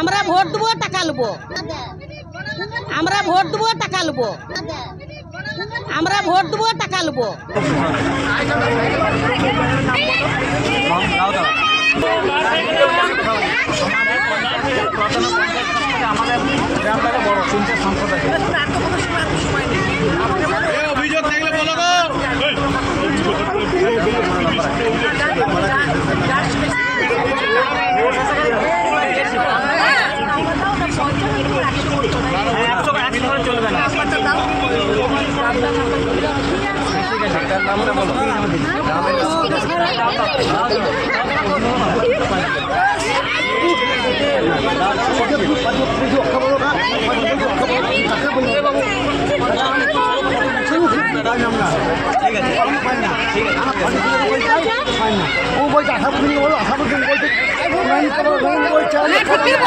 আমরা ভোট দেবো, টাকা নেব আমরা ভোট দেবো, টাকা নেব আমরা ভোট দেবো, টাকা নেব অভিযোগ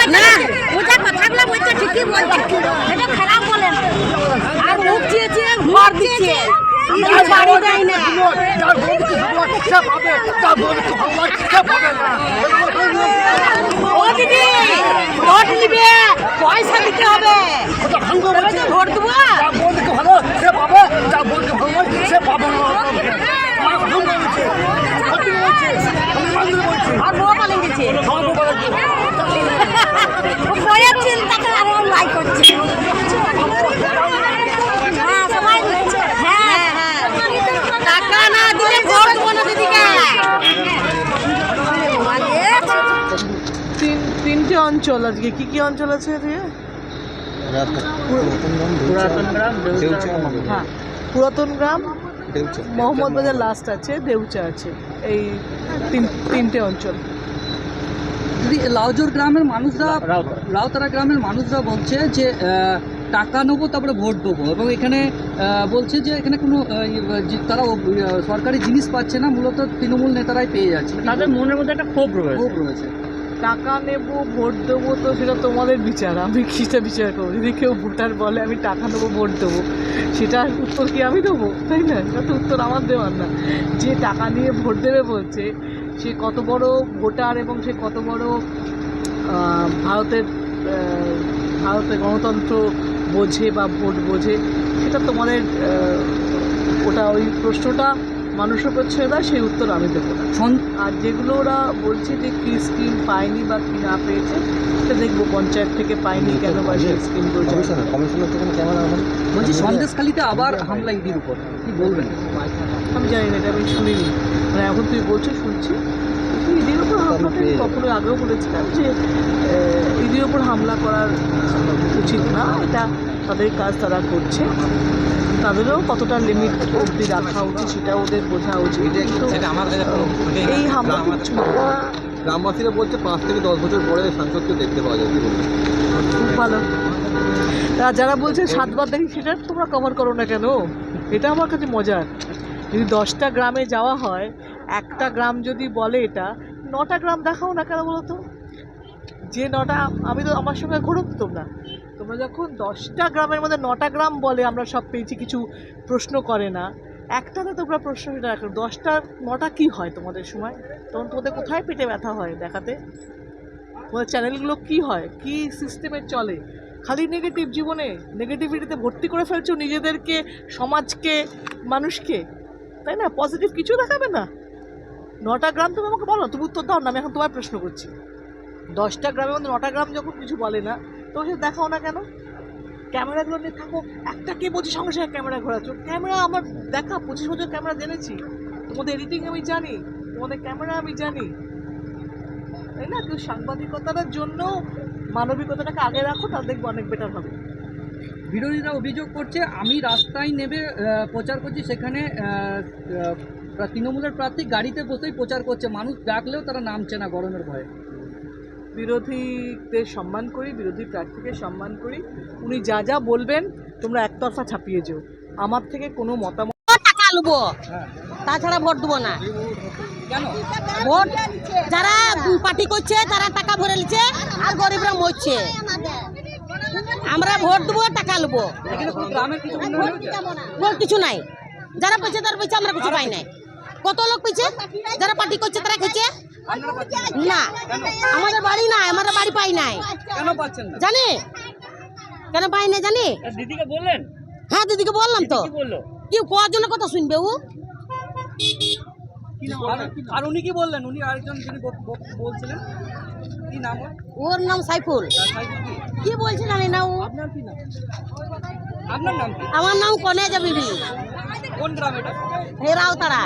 না ওটা কথাগুলো বলছে ঠিকই বলছে এটা খারাপ বলে। আর মুখ চেয়েছে ঘর দিচ্ছে পয়সা দিতে হবে। ভোট দেবো আর বউ পালিয়ে গেছে ও বইয়ের চিন্তাটা আরও লাই করছে হ্যাঁ সবাই দিচ্ছে হ্যাঁ হ্যাঁ টাকা না দিলে ভোট দেবো না দিদিকে তিন তিনটে অঞ্চল আজকে। কি কি অঞ্চল আছে আজকে হ্যাঁ। পুরাতন গ্রাম? মোহাম্মদ বাজার লাস্ট আছে দেউচা আছে। এই তিন তিনটে অঞ্চল। লাউজোর গ্রামের মানুষরা রাউতারা গ্রামের মানুষরা বলছে যে আহ, টাকা নেব তারপরে ভোট দেবো। এবং এখানে বলছে যে এখানে কোনো তারা সরকারি জিনিস পাচ্ছে না মূলত তৃণমূল নেতারাই পেয়ে যাচ্ছে। তাদের মনের মধ্যে একটা ক্ষোভ রয়েছে। ক্ষোভ রয়েছে। টাকা নেব ভোট দেবো তো সেটা তোমাদের বিচার। আমি কিসটা বিচার করব? যদি কেউ ভোটার বলে আমি টাকা নেব ভোট দেবো সেটার উত্তর কি আমি দেবো? তাই না? এটা তো উত্তর আমার দেওয়ার না। যে টাকা নিয়ে ভোট দেবে বলছে সে কত বড় ভোটার এবং সে কত বড় ভারতের ভারতের গণতন্ত্র বোঝে বা ভোট বোঝে সেটা তোমাদের ওটা ওই প্রশ্নটা মানুষের উপর ছেড়ে দেয় সেই উত্তর আমি দেবো না। আর যেগুলো ওরা বলছে যে কী স্কিম পায়নি বা কি না পেয়েছে সেটা দেখব পঞ্চায়েত থেকে পায়নি কেন বা সেই স্কিমগুলো বলছি সন্দেশখালিতে আবার হামলা ইডির উপর। কি বলবেন? আমি জানি না এটা আমি শুনিনি। মানে এখন তুই বলছো শুনছি। আমি কখনো আগেও বলেছিলাম যে ইডির উপর হামলা করার উচিত না এটা তাদের কাজ তারা করছে। তাদেরও কতটা লিমিট অবধি রাখা উচিত সেটা ওদের বোঝা উচিত। কিন্তু এই হামলা কিচ্ছু না। গ্রামবাসীরা বলছে পাঁচ থেকে দশ বছর পরে সাংসদকে দেখতে পাওয়া যাবে। খুব ভালো। যারা বলছে সাতবার দেখি সেটা তোমরা কভার করো না কেন? এটা আমার কাছে মজার। যদি দশটা গ্রামে যাওয়া হয় একটা গ্রাম যদি বলে এটা নটা গ্রাম দেখাও না কেন বলো তো? যে নটা, আমি তো আমার সঙ্গে ঘুরুক তোমরা। তোমরা যখন দশটা গ্রামের মধ্যে নটা গ্রাম বলে, আমরা সব পেয়েছি, কিছু প্রশ্ন করে না। একটাতে তোমরা প্রশ্ন সেটা রাখো, দশটা, নটা কি হয় তোমাদের সময়? তখন তোমাদের কোথায় পেটে ব্যথা হয় দেখাতে? তোমাদের চ্যানেলগুলো কি হয়? কি সিস্টেমে চলে? খালি নেগেটিভ জীবনে? নেগেটিভিটিতে ভর্তি করে ফেলছো নিজেদেরকে, সমাজকে, মানুষকে? তাই না? পজিটিভ কিছু দেখাবে না? নটা গ্রাম তুমি আমাকে বলো, তুমি উত্তর দাও না, আমি এখন তোমার প্রশ্ন করছি। দশটা গ্রামের মধ্যে নটা গ্রাম যখন কিছু বলে না তো সে দেখাও না কেন? ক্যামেরাগুলো নিয়ে থাকো, একটা কে সঙ্গে সঙ্গে ক্যামেরা ঘোরাচ্ছ? ক্যামেরা আমার দেখা, পঁচিশ বছর ক্যামেরা জেনেছি। তোমাদের এডিটিং আমি জানি, তোমাদের ক্যামেরা আমি জানি। তাই না? কেউ সাংবাদিকতার জন্য মানবিকতাটাকে আগে রাখো, তাহলে দেখব অনেক বেটার হবে। বিরোধীরা অভিযোগ করছে আমি রাস্তায় নেবে প্রচার করছি সেখানে তৃণমূলের প্রার্থী গাড়িতে বসেই প্রচার করছে মানুষ ডাকলেও তারা নামছে না গরমের ভয়ে। বিরোধীদের সম্মান করি বিরোধী প্রার্থীকে সম্মান করি উনি যা যা বলবেন তোমরা একতরফা ছাপিয়ে যেও। আমার থেকে কোনো মতামত টাকা নেব তাছাড়া ভোট দেবো না। কেন? ভোট যারা পার্টি করছে তারা টাকা ভরে নিচ্ছে আর গরিবরা মরছে। আমরা ভোট দেবো টাকা নেব? ভোট কিছু নাই। যারা পেয়েছে তারা পেয়েছে আমরা কিছু পাই নাই। কত লোক পেয়েছে? যারা পার্টি করছে তারা খেয়েছে? না। আমাদের বাড়ি নাই আমাদের বাড়ি পাই নাই। জানি? কেন পাই না জানি? দিদিকে বললেন? হ্যাঁ দিদিকে বললাম তো। কি জন্য কথা শুনবে ও? আর- উনি কি বললেন? উনি আরেকজন যিনি বলছিলেন? ওর? নাম সাইফুল। কি? কি আমি জানি না ও আপনার নাম আমার নাম কনে যাবি কোন গ্রাম এটা? হেরাও তারা